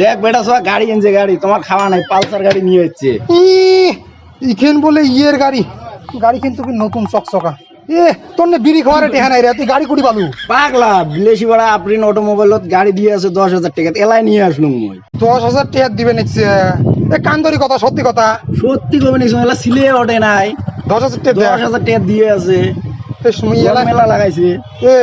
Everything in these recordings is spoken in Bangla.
দেখ বেটা সব গাড়ি এনছে গাড়ি। তোমার খাওয়া নাই পালসার গাড়ি নিয়ে হচ্ছে ইখেন বলে ইয়ের গাড়ি। গাড়ি কিন্তু কি নতুন চকচকা। এ তোর না বিড়ি খাওয়ার টেহা নাই রে তুই গাড়ি কুড়ি পালু। পাগলা বিলেসি ভাড়া আপ্রিন অটোমোবাইলত গাড়ি দিয়ে আছে দশ হাজার টাকা। এলাই নিয়ে আসলুম মই। দশ হাজার টেহার দিবে নিচ্ছে। এ কান্দরি কথা সত্যি কথা। সত্যি কবে নিছো এলা সিলে ওঠে নাই। দশ হাজার টেহার দশ হাজার টাকা দিয়ে আছে। মুই এলাই মেলা লাগাইছে। এ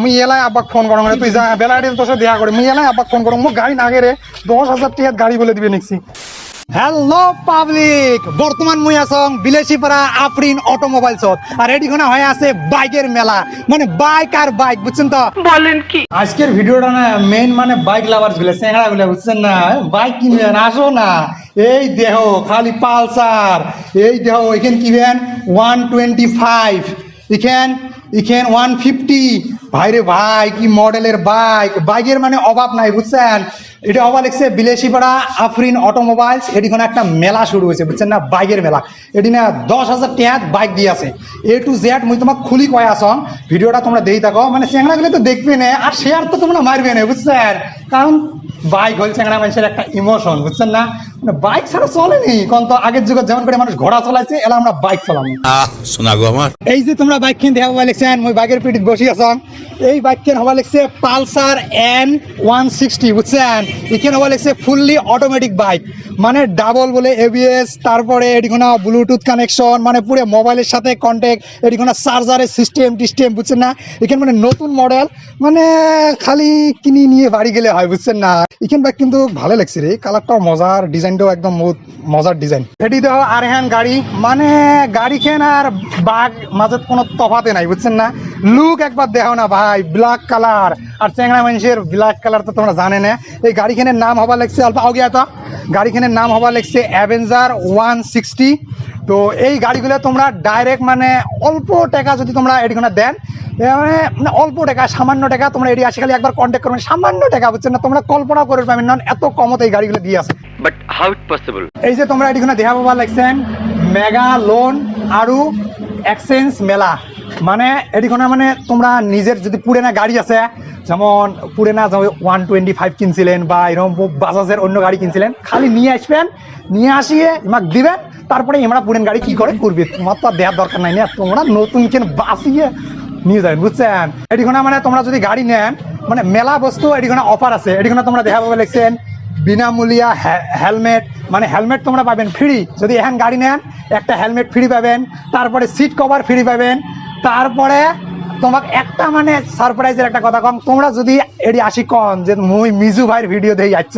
মুই এলাই আব্বাক ফোন করো মানে তুই যা বেলা তোর সাথে দেখা করে মুই এলাই আব্বাক ফোন করো মোক গাড়ি নাগে রে দশ হাজার টেহার গাড়ি বলে দিবে নিচ্ছি হ্যালো পাবলিক বর্তমান মুই আসং বিলেসিপাড়া আফরিন অটোমোবাইলসত আর এডিখানে হয়ে আছে বাইকের মেলা। মানে বাইক আর বাইক বুঝছেন তো? বলেন কি? আজকের ভিডিওটা না মেইন মানে বাইক লাভার্সগুলো চেংড়া গুলো বুঝছেন না? বাইক কিনবেন আসো না। এই দেহ খালি পালসার এই দেহ এখান কিনবেন ওয়ান টোয়েন্টি ফাইভ এখান এখান ওয়ান ফিফটি। ভাইরে ভাই কি মডেলের বাইক? বাইকের মানে অভাব নাই বুঝছেন? এটা অভাব লিখছে বিলেসিপাড়া আফরিন অটোমোবাইলস। এটি কোনো একটা মেলা শুরু হয়েছে বুঝছেন না? বাইকের মেলা। এটি না দশ হাজার টাকা বাইক দিয়ে আছে। এ টু জেড মুই তোমাক খুলি কয় আসম ভিডিওটা তোমরা দেই থাকো। মানে চেংড়া গুলো তো দেখবে না আর শেয়ার তো তোমরা মারবে না বুঝছেন? কারণ বাইক হল চেংড়া মানুষের একটা ইমোশন বুঝছেন না? মানে বাইক ছাড়া চলেনি কারণ তো আগের যুগে যেমন করে মানুষ ঘোড়া চলাইছে এলা আমরা বাইক চালাম। আহ শোনা গো আমার। এই যে তোমরা বাইক কিনতে হবা লিখছেন মই বাইকের পিঠিত বসি আছাম। এই বাইক কেন হবা লিখছে পালসার এন ওয়ান সিক্সটি বুঝছেন? এখানে হবা লিখছে ফুললি অটোমেটিক বাইক মানে ডাবল বলে এবিএস তারপরে এটিখানে ব্লুটুথ কানেকশন মানে পুরো মোবাইলের সাথে কন্ট্যাক্ট এটিখানে চার্জারের সিস্টেম টিস্টেম বুঝছেন না? এখানে মানে নতুন মডেল মানে খালি কিনে নিয়ে বাড়ি গেলে হয়, বুঝছেন না? এখান বাইক কিন্তু ভালো লাগছে রে কালারটাও মজার ডিজাইনটাও একদম মজার ডিজাইন এটি দেখো আর হ্যান গাড়ি মানে গাড়ি খেন আর বাঘ মাঝে কোনো তফাতে নাই, বুঝছেন না? লুক একবার দেখো না ভাই ব্ল্যাক কালার আর চেংড়া মানুষের ব্ল্যাক কালার তো তোমরা জানে না। এই গাড়িখানের নাম হবা লাগছে অল্প আগে তো গাড়িখানের নাম হবা লাগছে অ্যাভেঞ্জার ওয়ান সিক্সটি তো এই গাড়িগুলো তোমরা ডাইরেক্ট মানে অল্প টাকা যদি তোমরা এটিখানে দেন মানে মানে অল্প টাকা সামান্য টাকা তোমরা এটি আসে খালি একবার কন্ট্যাক্ট করবেন। সামান্য টাকা বুঝছেন না? তোমরা কল্পনা করে পাবেন না এত কমত এই গাড়িগুলো দিয়ে আছে। বাট হাউ ইট পসিবল এই যে তোমরা এটিখানে দেখা পাবা লাগছেন মেগা লোন আৰু এক্সচেঞ্জ মেলা। মানে এটিখানে মানে তোমরা নিজের যদি পুরেনা গাড়ি আছে, যেমন পুরেনা ওয়ান টোয়েন্টি ফাইভ কিনছিলেন বা এরকম বাজাজের অন্য গাড়ি কিনছিলেন, খালি নিয়ে আসবেন, নিয়ে আসিয়ে আমাকে দিবেন, তারপরে আমরা পুরেন গাড়ি কি করে করবে তোমার তো দেওয়ার দরকার নাই না, তোমরা নতুন কেন বাঁচিয়ে নিয়ে যাবেন, বুঝছেন? এটিখানে মানে তোমরা যদি গাড়ি নেন মানে মেলা বস্তু এটিখানে অফার আছে এটিখানে তোমরা দেখা পাবে লিখছেন, বিনামূল্যা হেলমেট মানে হেলমেট তোমরা পাবেন ফ্রি, যদি এখন গাড়ি নেন, একটা হেলমেট ফ্রি পাবেন, তারপরে সিট কভার ফ্রি পাবেন তারপরে তোমাকে একটা মানে সারপ্রাইজের একটা কথা কম। তোমরা যদি এটি আসি কন যে মুই মিজু ভাইয়ের ভিডিও দিয়ে যাচ্ছ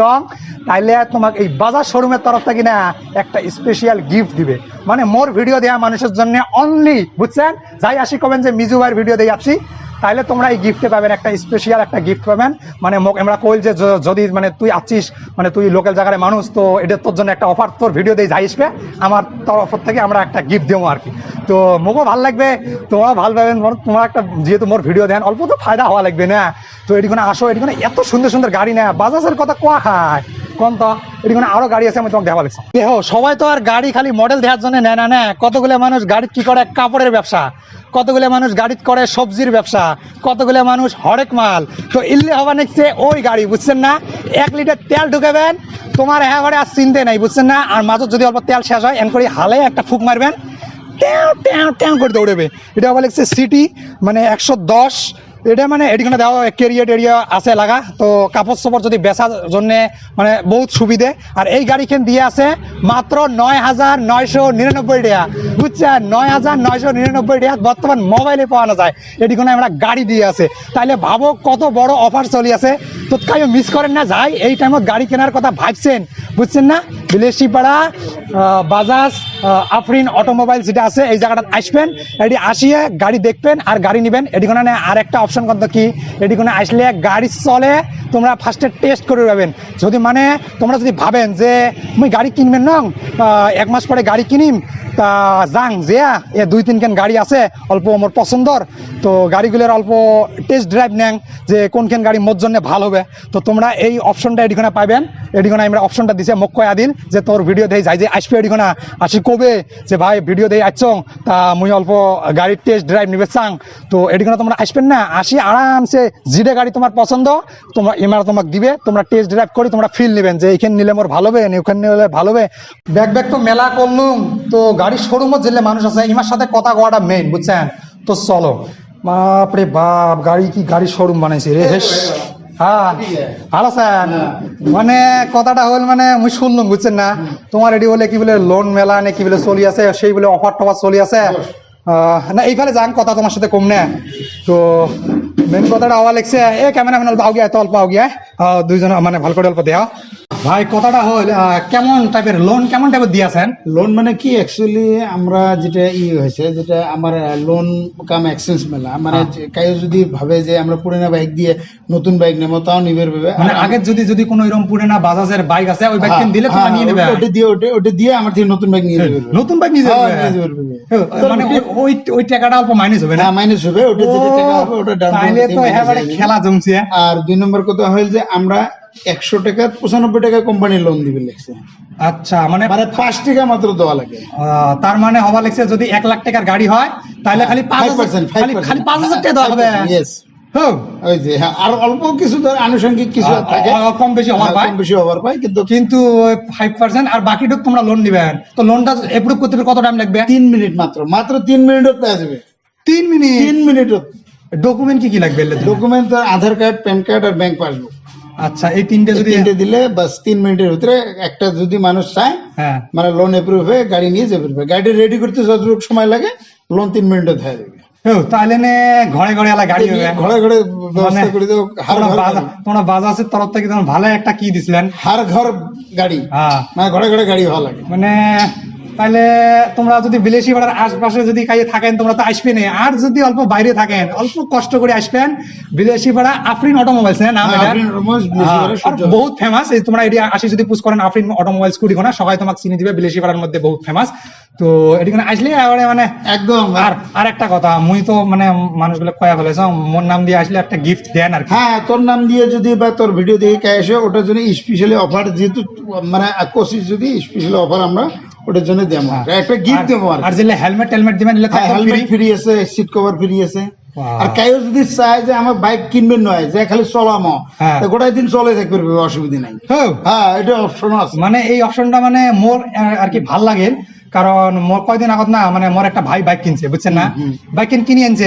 তাইলে তোমাকে এই বাজার শোরুমের তরফ থেকে না একটা স্পেশাল গিফট দিবে। মানে মোর ভিডিও দেওয়া মানুষের জন্য অনলি বুঝছেন? যাই আসি কবেন যে মিজু ভাইয়ের ভিডিও দিয়ে যাচ্ছি। তাহলে তোমরা এই গিফটে পাবেন একটা স্পেশাল একটা গিফট পাবেন। মানে আমরা কইল যে যদি মানে তুই আছিস মানে তুই লোকাল জায়গার মানুষ, তো এটা তোর জন্য একটা অফার তোর ভিডিও দিয়ে যাই আসবে আমার তরফ থেকে আমরা একটা গিফট দেবো আর কি। তো মোকও ভালো লাগবে তোমরাও ভালো পাবেন মোর- তোমার একটা যেহেতু মোর ভিডিও দেন, অল্প তো ফায়দা হওয়া লাগবে না। তো এটিখানে আসো এটিখানে এত সুন্দর সুন্দর গাড়ি না, বাজাজের কথা কোয়া খায়। কোন তো এটিখানে আরও গাড়ি আছে, আমি তোমাকে দেখা লাগছে। দেখো, সবাই তো আর গাড়ি খালি মডেল দেওয়ার জন্য নেয় না না কতগুলো মানুষ গাড়ি কি করে? কাপড়ের ব্যবসা। কতগুলো মানুষ গাড়ি করে? সবজির ব্যবসা। কতগুলো মানুষ হরেক মাল। তো ইল্লে হবা নিচ্ছে ওই গাড়ি, বুঝছেন না? এক লিটার তেল ঢুকাবেন। তোমার একেবারে আর চিনতে নাই, বুঝছেন না? আর মাঝে যদি অল্প তেল শেষ হয় এন করে হালে একটা ফুক মারবেন। ট্যাও ট্যাও ট্যাও করে দৌড়বে। এটা আবার লিখছে সিটি মানে একশো দশ এটা মানে এটিখানে দেওয়া কেরিয়ার টেরিয়া আছে লাগা, তো কাপড় চোপড় যদি বেচার জন্য মানে বহুত সুবিধে। আর এই গাড়িখান দিয়ে আছে মাত্র নয় হাজার নয়শো নিরানব্বই টাকা। বুঝছেন নয় হাজার নয়শো নিরানব্বই টাকা বর্তমান মোবাইলে পাওয়া যায়। এটিখানে আমরা গাড়ি দিয়ে আছে। তাইলে ভাবো কত বড় অফার চলি আছে। তো কাউ মিস করেন না, যাই, এই টাইমত গাড়ি কেনার কথা ভাবছেন। বুঝছেন না? বিলেসিপাড়া বাজাজ আফরিন অটোমোবাইল যেটা আছে, এই জায়গাটা আসবেন। এটি আসিয়ে গাড়ি দেখবেন আর গাড়ি নেবেন। এটিখানে আর একটা অপশন কত কি? এটিখানে আসলে গাড়ি চলে, তোমরা ফার্স্টে টেস্ট করে পাবেন যদি মানে তোমরা যদি ভাবেন যে, মুই গাড়ি কিনবেন নং এক মাস পরে গাড়ি কিনিম, তা যাং যে এ দুই তিনখান গাড়ি আছে, অল্প মোর পছন্দর। তো গাড়িগুলোর অল্প টেস্ট ড্রাইভ নেন, যে কোনখান গাড়ি মোর জন্য ভালো হবে। তো তোমরা এই অপশনটা এটিখানে পাবেন এডিকোনা আমরা অপশনটা দিছে মোক কয়া দিল যে তোর ভিডিও দেই, যাই যে আসবে এডিকোনা আসি কবে? যে ভাই ভিডিও দেই আসছং তা মুই অল্প গাড়ির টেস্ট ড্রাইভ নিবে চাং। তো এডিকোনা তোমরা আসবেন না, আসি আরামসে যেটা গাড়ি তোমার পছন্দ, তোমরা এমার তোমাকে দিবে, তোমরা টেস্ট ড্রাইভ করে, তোমরা ফিল নেবেন যে এখানে নিলে মোর ভালো হবে ওখানে নিলে ভালো হবে ব্যাগ ব্যাগ তো মেলা করলুম, তো গাড়ির শোরুমত যেলে মানুষ আছে, ইমার সাথে কথা কওয়াটা মেইন বুঝছেন? তো চলো। বাপরে বাপ, গাড়ি কি গাড়ি শোরুম বানাইছে রে, হেস। হ্যাঁ। ভালো স্যার। মানে কথাটা হল মানে মুই শুনলাম, বুঝছেন না? তোমার এটি বলে কি বলে লোন মেলা নে কি বলে চলি আছে, সেই বলে অফার টফার চলি আছে? না এইফালে যান, কথা তোমার সাথে কম না। তো মেন কথাটা হওয়া লাগছে। এ ক্যামেরা ম্যান অল্প আউগিয়া এত অল্প আউগিয়া দুইজন মানে ভালো করে অল্প দেয়া। ভাই কথাটা হল কেমন টাইপের লোন কেমন টাইপের দিয়েছেন লোন মানে কি? অ্যাকচুয়ালি আমরা যেটা ই হয়েছে যেটা আমার লোন কাম এক্সচেঞ্জ মেলা। মানে হ্যাঁ। কেউ যদি ভাবে যে আমরা পুরোনো বাইক দিয়ে নতুন বাইক নেব তাও নিবের ভাবে। মানে আগে যদি যদি কোনো এরকম পুরেনা বাজাজের বাইক আছে ওই বাইক হ্যাঁ, দিলে তোমরা নিয়ে নেবে। ওটা দিয়ে ওটা ওটা দিয়ে আমার থেকে নতুন বাইক নিয়ে যাবে নতুন বাইক নিয়ে হ্যাঁ, যাবে। নিয়ে যাবে। মানে ওই- ওই টাকাটা অল্প মাইনাস হবে না? মাইনাস হবে। ওটা যেটা টাকা হবে ওটা তাইলে payment তো হয়ে। খেলা জমছে। আর দুই নম্বর কথা হল যে আমরা একশো টাকা পঁচানব্বই টাকা কোম্পানি লোন দিবে লিখছে। আচ্ছা মানে মানে পাঁচ টাকা মাত্র দেওয়া লাগে। তার মানে হওয়া লাগছে যদি এক লাখ টাকার গাড়ি হয় তাহলে খালি পাঁচ 5%, খালি- পাঁচ হাজার টাকা দেওয়া হবে। 5%, yes। হুম। ওই যে হ্যাঁ আর অল্প কিছু ধর আনুষঙ্গিক কিছু থাকে। কম বেশি হওয়ার হ্যাঁ, পায়। কম বেশি হওয়ার পায় কিন্তু কিন্তু ফাইভ পার্সেন্ট আর বাকিটুক তোমরা লোন নিবেন তো লোনটা এপ্রুভ করতে কত টাইম লাগবে? তিন মিনিট মাত্র। মাত্র তিন মিনিটত পেয়ে যাবে। তিন মিনিট তিন মিনিটত ডকুমেন্ট কি কি লাগবে? Document Aadhaar card pan card আর ব্যাংক পাসবুক আচ্ছা এই তিনটে যদি তিনটে দিলে বাস তিন মিনিটের ভিতরে একটা যদি মানুষ চায় হ্যাঁ। মানে লোন এপ্রুভ হয়ে গাড়ি নিয়ে যাবে গাড়ি রেডি করতে যতটুকু সময় লাগে লোন তিন মিনিটত হয়ে যাবে তাহলে ঘরে ঘরে এলা গাড়ি হবে। ঘরে ঘরে ব্যবস্থা মানে করে দেবো তোমরা বাজাজের তরফ থেকে তোমার ভালো একটা কি দিছিলেন? হার ঘর গাড়ি। হ্যাঁ। মানে ঘরে ঘরে গাড়ি ভালো লাগে। মানে তাহলে তোমরা যদি বিলেসি পাড়ার আশপাশে যদি কাজে থাকেন তোমরা তো আসবে নেই আর যদি অল্প বাইরে থাকেন অল্প কষ্ট করে আসবেন বিলেসি পাড়া আফরিন অটোমোবাইলস নাম হ্যাঁ, এটা? হ্যাঁ। বহুত ফেমাস এই তোমরা এটি আসি যদি পুশ করেন আফরিন অটোমোবাইলস কুড়ি সবাই তোমাকে চিনি দিবে বিলেসি পাড়ার মধ্যে বহুত ফেমাস তো এটিখানে আসলে মানে একদম। আর আর একটা কথা মুই তো মানে মানুষগুলো কয়া ফেলেছ মোর নাম দিয়ে আসলে একটা গিফট দেন আর হ্যাঁ তোর নাম দিয়ে যদি বা তোর ভিডিও দেখে কে আসে ওটার জন্য স্পেশালি অফার যেহেতু মানে কোশিস যদি স্পেশালি অফার আমরা ওটার জন্য দেবো। একটা গিফট দেবো আর যেলে হেলমেট টেলমেট দিবেন হ্যাঁ হেলমেট free। ফ্রি আছে সিট কভার ফ্রি আছে. আর কেউ যদি চায় যে আমার বাইক কিনবেন নয় যে খালি চলামো হ্যাঁ। গোটাই দিন চলে থাকবে অসুবিধা নাই। হ্যাঁ। হ্যাঁ এটা অপশন আছে। মানে এই অপশনটা মানে মোর আর কি ভালো লাগে। কারণ কয়দিন আগত না মানে মোর একটা ভাই বাইক কিনছে বুঝছেন না? বাইক কিন কিনে আনছে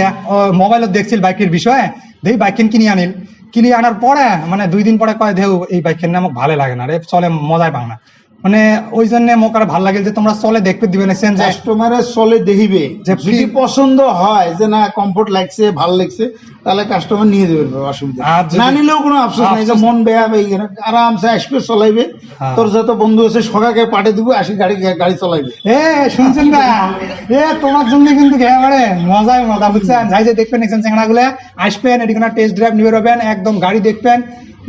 মোবাইলত দেখছিল বাইকের বিষয়ে দেখি বাইক কিন কিনে আনিল। কিনে আনার পরে মানে দুই দিন পরে কয় দেউ এই বাইক কিনে আমাকে ভালো লাগে না রে চলে মজাই পাও না। মানে ওই জন্য মোক আর ভালো লাগে যে তোমরা চলে দেখতে দিবে নেছেন যে কাস্টমারের চলে দেখিবে। যে যদি পছন্দ হয় যে না কমফোর্ট লাগছে ভালো লাগছে তাহলে কাস্টমার নিয়ে দেবে অসুবিধা আর না নিলেও কোনো আফসোস নাই যে মন বেয়া হবে এইখানে আরামসে আসবে চলাইবে। হ্যাঁ। তোর যত বন্ধু আছে সকাকে পাঠিয়ে দিব আসি গাড়ি গাড়ি চলাইবে। এ শুনছেন না? এ তোমার জন্য কিন্তু একেবারে মজাই মজা বুঝছেন? যাই যে দেখবেন এখানে চেংড়া গুলো আসবেন এদিকে টেস্ট ড্রাইভ নিবে রবেন একদম গাড়ি দেখবেন।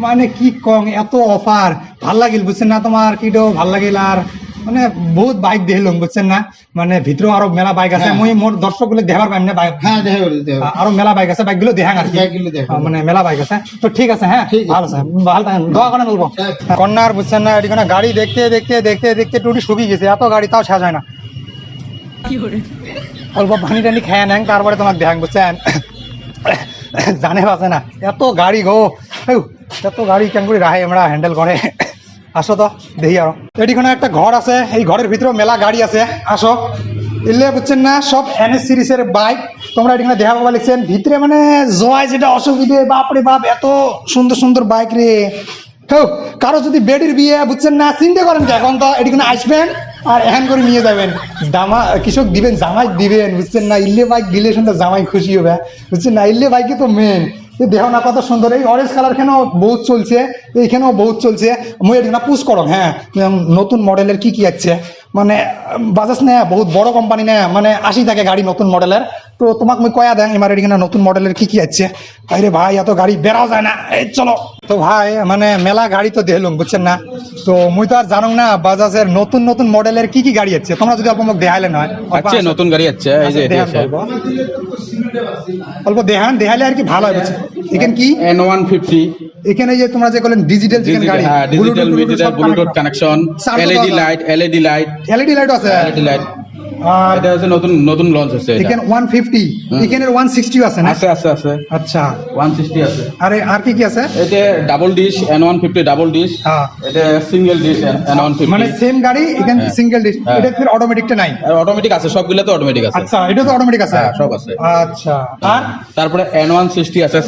মানে কি কম এত অফার ভালো লাগিল বুঝছেন না? তোমার কিটো ভালো লাগিল আর মানে বহুত বাইক দেখলাম বুঝছেন না? মানে ভিতরেও আরও মেলা বাইক আছে। মই মুই মোর দর্শকগুলো দেখার পাইম না বাইক হ্যাঁ দেখা দেখা। আরও মেলা বাইক আছে বাইকগুলো দেখান আর দেখান। মানে মেলা বাইক আছে। তো ঠিক আছে হ্যাঁ ভালো আছে। ভালো থাকেন দোয়া করেন বলব আচ্ছা। কন্যার বুঝছেন না এদিকে গাড়ি দেখতে দেখতে দেখতে দেখতে টুটি শুকিয়ে গেছে। এত গাড়ি তাও সাজ হয় না। অল্প পানি টানি খেয়ে নেন তারপরে তোমাকে দেখান বুঝছেন? জানে বাসে না এত গাড়ি গো। এত গাড়ি কেন করে রাহে আমরা হ্যান্ডেল করে আসো তো দেখি আরও এটিখানে একটা ঘর আছে এই ঘরের ভিতরে মেলা গাড়ি আছে। আসো। এলে বুঝছেন না সব এনএস সিরিজের বাইক। তোমরা এখানে দেখা পাবা লিখছেন ভিতরে মানে জয় যেটা অসুবিধে বাপরে বাপ এত সুন্দর সুন্দর বাইক রে হেউ, কারও যদি বেডির বিয়ে বুঝছেন না চিন্তা করেন কি এখন তো এটিখানে আসবেন আর এখান করে নিয়ে যাবেন। দামা কৃষক দিবেন জামাই দিবেন বুঝছেন না? ইল্লে বাইক দিলে শুনতে জামাই খুশি হবে। বুঝছেন না? ইল্লে বাইকে তো মেন দেহ না কত সুন্দর, এই অরেঞ্জ কালার কেন বহুত চলছে, এইখানেও বহুত চলছে। মুই এর না পুষ করো হ্যাঁ। নতুন মডেলের কি কি আছে? মানে বাজাজ না, বহুত বড় কোম্পানি না মানে আসি থাকে গাড়ি নতুন মডেলের তো তোমাক মুই কয়া দেন এবার এখানে নতুন মডেলের কি কি আছে? আরে ভাই এত গাড়ি বেরাও যায় না। এই চলো। তো ভাই মানে মেলা গাড়ি তো দেখলুম বুঝছেন না? তো মুই তো আর জানো না বাজাজের নতুন নতুন মডেলের কি কি গাড়ি আছে? তোমরা যদি অল্প মুখ দেখাইলে নয় আছে নতুন গাড়ি আছে এই যে আচ্ছা, অল্প। দেখান দেখাইলে আর কি ভালো হয় বুঝছেন? এখানে কি? এন ওয়ান ফিফটি এখানে যে তোমরা যে বলেন ডিজিটাল যেখানে গাড়ি হ্যাঁ digital media bluetooth connection LED light LED light LED light আছে। এলইডি লাইট আর এটা হচ্ছে নতুন নতুন লঞ্চ হচ্ছে আছে না? আছে আছে আছে। আচ্ছা। আছে। আরে আর কি কি আছে? এটা double dish N one fifty double dish হ্যাঁ। এটা সিঙ্গেল ডিশ এন ওয়ান মানে সেম গাড়ি এখানে হ্যাঁ। সিঙ্গেল ডিস হ্যাঁ। এটা ফির অটোমেটিকটা নাই? অটোমেটিক আছে অটোমেটিক আছে। আচ্ছা এটা তো অটোমেটিক আছে? হ্যাঁ, সব আছে। আচ্ছা আর? তারপরে এন আছে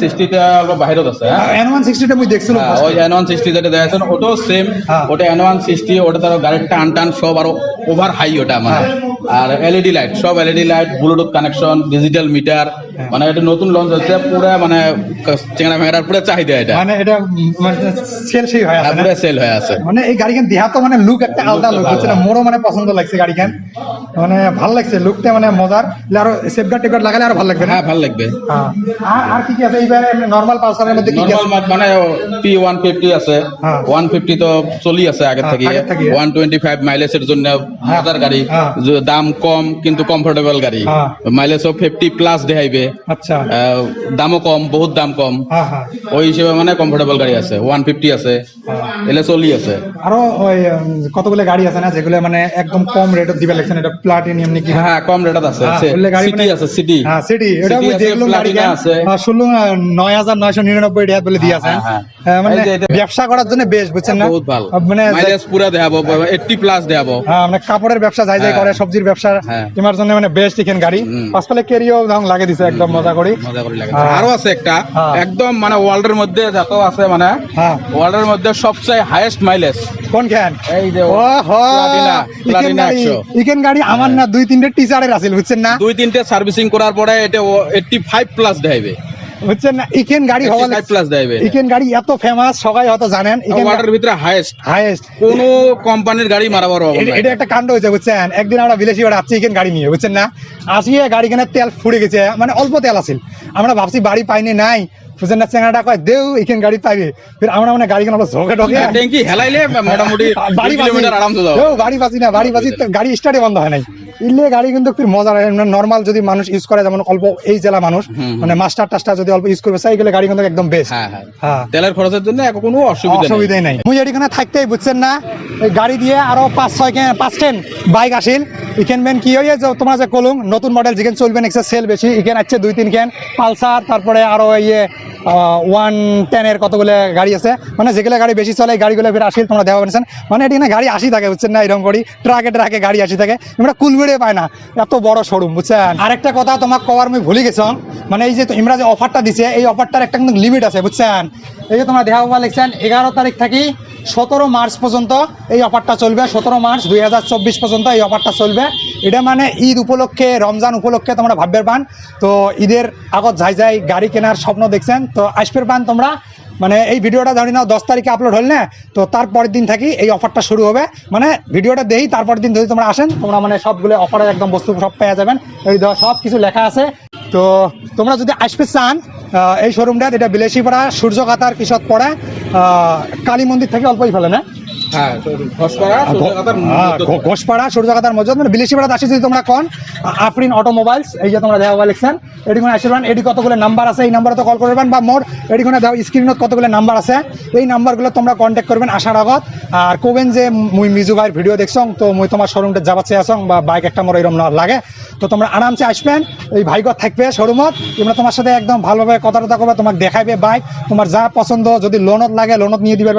আছে হ্যাঁ। এন ওয়ান সিক্সটিটা মুই দেখছিলাম হ্যাঁ, ওই এন ওটাও সেম হ্যাঁ। ওটা এন ওটা তার গাড়ির টান টান সব আরও ওভার হাই ওটা মানে। হ্যাঁ। আর এলইডি লাইট সব LED light bluetooth connection digital meter. মানে এটা নতুন লঞ্চ হচ্ছে পুরা মানে চেংড়া ভেঙড়ার পুরা চাহিদা এটা মানে এটা মানে সেল সেই হয় আছে না? পুরা সেল হয়ে আছে মানে এই গাড়িখান দেহা তো মানে লুক একটা আলাদা লুক হচ্ছে না হ্যাঁ। মোরও মানে পছন্দ লাগছে গাড়িখান মানে ভালো লাগছে লুকটা মানে মজার আরও সেফগার্ড টেফগার্ড লাগালে আরও ভালো লাগবে হ্যাঁ ভালো লাগবে হ্যাঁ। আর কি কি আছে এইবারে নর্মাল পালসারের মধ্যে কি আছে নর্মাল মানে পি ওয়ান ফিফটি আছে হ্যাঁ। ওয়ান ফিফটি তো চলি আছে হ্যাঁ, থেকে আগের থেকে। ওয়ান টোয়েন্টি ফাইভ মাইলেজের জন্য হ্যাঁ। মজার গাড়ি হ্যাঁ। দাম কম কিন্তু কমফোর্টেবল গাড়ি হ্যাঁ। মাইলেজও ফিফটি প্লাস দেখাইবে আচ্ছা। দামও কম বহুত দাম কম। হ্যাঁ হ্যাঁ ওই হিসেবে মানে কমফোর্টেবল গাড়ি আছে ওয়ান ফিফটি আছে হ্যাঁ। এলে চলি আছে। আরও ওই কতগুলো গাড়ি আছে না যেগুলো মানে একদম কম রেটত দিবে লাগছে এটা প্লাটিনিয়াম নাকি? হ্যাঁ কম রেটত আছে। হ্যাঁ, সিটি মানে- আছে সিটি হ্যাঁ সিটি এটা আমি দেখলাম গাড়ি আছে। শুনলাম নয় হাজার নয়শো নিরানব্বই টাকা বলে দিয়ে আছে হ্যাঁ, হ্যাঁ। হ্যাঁ, মানে ব্যবসা করার জন্য বেশ বুঝছেন না? বহুত ভালো। মানে মাইলেজ পুরা দেখাবো এইটটি প্লাস দেখাবো। হ্যাঁ মানে কাপড়ের ব্যবসা যাই যাই হ্যাঁ। করে সবজির ব্যবসা হ্যাঁ। তোমার জন্য মানে বেস্ট এখানে গাড়ি। হুম। পাঁচপালে কেরিও দাম লাগে দিছে একদম মজা করি। মজা করে লাগে। হ্যাঁ। আরও আছে একটা। হ্যাঁ। একদম মানে ওয়ার্ল্ডের মধ্যে যত আছে মানে হ্যাঁ। ওয়ার্ল্ডের মধ্যে সবচেয়ে হাইয়েস্ট মাইলেজ কোন খান এই যে ও ইকেন গাড়ি একশো। ইকেন গাড়ি আমার না দুই তিনটে টিচারের আছে বুঝছেন না? দুই তিনটে সার্ভিসিং করার পরে এটা এইটটি ফাইভ প্লাস দেখাইবে বুঝছেন না ইকেন গাড়ি হওয়া প্লাস দেখাইবে ইকেন গাড়ি এত ফেমাস সবাই হয়তো জানেন। ইকেন ওয়ার্ল্ডের ভিতরে হাইয়েস্ট হাইয়েস্ট কোনো কোম্পানির গাড়ি মারাবার এটা- একটা কাণ্ড হয়েছে বুঝছেন? একদিন আমরা বিলেসি বাড়ি আসছি এখানে গাড়ি নিয়ে বুঝছেন না? আসিয়ে গাড়ি কেনার তেল ফুড়ে গেছে মানে অল্প তেল আছিল। আমরা ভাবছি বাড়ি পাইনি নাই। বুঝছেন না চেঙ্গাটা কয় দেউ এখানে গাড়ি পাইবে। ফির আমরা মানে গাড়ি কেন ঝোঁকে ঢোকে। ট্যাঙ্কি হেলাইলে মোটামুটি বাড়ি পাচ্ছি। না বাড়ি তো গাড়ি স্টার্টে বন্ধ হয় নাই। ইলে গাড়ি কিন্তু মজা নর্মাল যদি মানুষ ইউজ করে যেমন অল্প এই জেলা মানুষ মানে মাস্টার টাস্টার যদি অল্প ইউজ করবে চাই গেলে গাড়ি কিন্তু একদম বেস্ট হ্যাঁ হ্যাঁ। হ্যাঁ। তেলের খরচের জন্য কোনো অসুবিধা নেই। অসুবিধাই নাই। মুই এখানে থাকতেই বুঝছেন না গাড়ি দিয়ে আরও পাঁচ ছয় পাঁচ টেন বাইক আসিল। ইখেন মেন কি হয়ে যে তোমার যে কলুম নতুন মডেল যেখানে চলবে নেক্সট সেল বেশি। ইখেন আছে দুই তিন কেন পালসার তারপরে আরও ইয়ে ওয়ান টেনের কতগুলো গাড়ি আছে? মানে যেগুলো গাড়ি বেশি চলে গাড়িগুলো ফের আসিল তোমরা দেখা পাচ্ছেন মানে এটি গাড়ি আসি থাকে, বুঝছেন না? এরকম করি। ট্রাকে ট্রাকে গাড়ি আসি থাকে। আমরা কুলবেড়ে পায় না। এত বড় শোরুম বুঝছেন? আরেকটা কথা তোমাকে কবার আমি ভুলে গেছিলাম মানে এই যে তো ইমরা যে অফারটা দিছে, এই অফারটার একটা কিন্তু লিমিট আছে, বুঝছেন? এই যে তোমরা দেখা পাবা লিখছেন, এগারো তারিখ থাকি সতেরো মার্চ পর্যন্ত এই অফারটা চলবে। সতেরো মার্চ দুই হাজার চব্বিশ পর্যন্ত এই অফারটা চলবে। এটা মানে ঈদ উপলক্ষে, রমজান উপলক্ষে তোমরা ভাববে পান। তো ঈদের আগত যাই যাই গাড়ি কেনার স্বপ্ন দেখছেন তো আসপের পান তোমরা। মানে এই ভিডিওটা জানি নাও দশ তারিখে আপলোড হল না, তো তারপরের দিন থাকি এই অফারটা শুরু হবে। মানে ভিডিওটা দেই তারপরের দিন যদি তোমরা আসেন, তোমরা মানে সবগুলো অফারের একদম বস্তু সব পেয়ে যাবেন। এই সব কিছু লেখা আছে। তো তোমরা যদি আসবে চান এই শোরুমটা এটা বিলেসিপাড়া সূর্যকাতার কিশোর পড়া কালী মন্দির থেকে অল্পই ফেলে না হ্যাঁ ঘোষপাড়া সূর্যকাতার মানে আসি যদি তোমরা কন আফরিন অটোমোবাইলস এই যে তোমরা দেওয়া ইলেকশন এটি কোনো আসিবেন এটি কতগুলো নাম্বার আছে এই নাম্বারে তো কল করবেন বা মোর এটি কোনো দেওয়া স্ক্রিনত কতগুলো নাম্বার আছে এই নাম্বারগুলো তোমরা কন্ট্যাক্ট করবেন আসার আগত। আর কবেন যে মুই মিজু ভাইয়ের ভিডিও দেখছং তো মুই তোমার শোরুমটা যাবা চেয়ে আসং বা বাইক একটা মোর লাগে তো তোমরা আরামসে আসবেন এই ভাইগত থাকবে শোরুমত তোমরা তোমার সাথে একদম ভালোভাবে কথা টথা করবে তোমাকে দেখাইবে বাইক তোমার যা পছন্দ যদি লোনত লাগে লোনত নিয়ে দিবে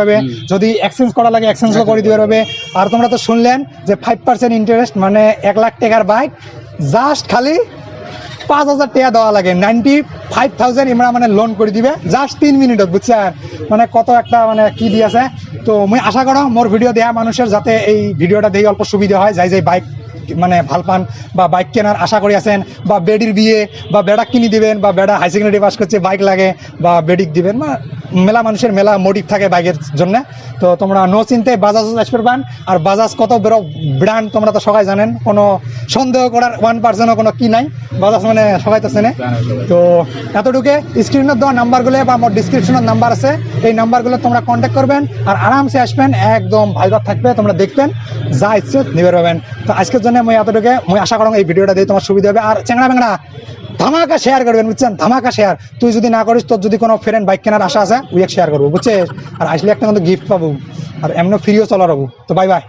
যদি এক্সচেঞ্জ করা লাগে এক্সচেঞ্জও করে দিবে পারবে আর তোমরা তো শুনলেন যে ফাইভ পার্সেন্ট ইন্টারেস্ট মানে এক লাখ টাকার বাইক জাস্ট খালি পাঁচ হাজার টাকা দেওয়া লাগে। নাইনটি ফাইভ থাউজেন্ড ইমরা মানে লোন করে দিবে। জাস্ট তিন মিনিটত, বুঝছেন? মানে কত একটা মানে কি দিয়েছে। তো মুই আশা করো, মোর ভিডিও দেয়া মানুষের যাতে এই ভিডিওটা দেখে অল্প সুবিধা হয়, যাই যাই বাইক মানে ভালো পান বা বাইক কেনার আশা করে আছেন বা বেডির বিয়ে বা বেড়া কিনি দিবেন বা বেড়া হাই সেকেন্ডারি পাস করছে, বাইক লাগে বা বেডিক দিবেন, বা মেলা মানুষের মেলা মোটিভ থাকে বাইকের জন্য। তো তোমরা নো চিন্তায় বাজাজ আসবে পারবেন আর বাজাজ কত বড় ব্র্যান্ড তোমরা তো সবাই জানেন, কোনো সন্দেহ করার ওয়ান পার্সেন্টও কোনো কি নাই। বাজাজ মানে সবাই তো চেনে। তো এতটুকু স্ক্রিনের দেওয়া নাম্বারগুলো বা আমার ডিসক্রিপশনের নাম্বার আছে। এই নাম্বারগুলো তোমরা কন্ট্যাক্ট করবেন আর আরামসে আসবেন। একদম ভাইবার থাকবে, তোমরা দেখবেন। যা ইচ্ছে নিবে পাবেন তো আজকের জন্য আমি এতটুকু আমি আশা করো এই ভিডিওটা দিয়ে তোমার সুবিধা হবে। আর চেংড়া বেংড়া, ধামাকা শেয়ার করবেন, বুঝছেন? ধামাকা শেয়ার তুই যদি না করিস, তোর যদি কোনো ফ্রেন্ড বাইক কেনার আশা আছে উইক শেয়ার করব, বুঝছিস? আর আসলে একটা কিন্তু গিফট পাবো। আর এমন ফ্রিও চলার হব। তো বাই বাই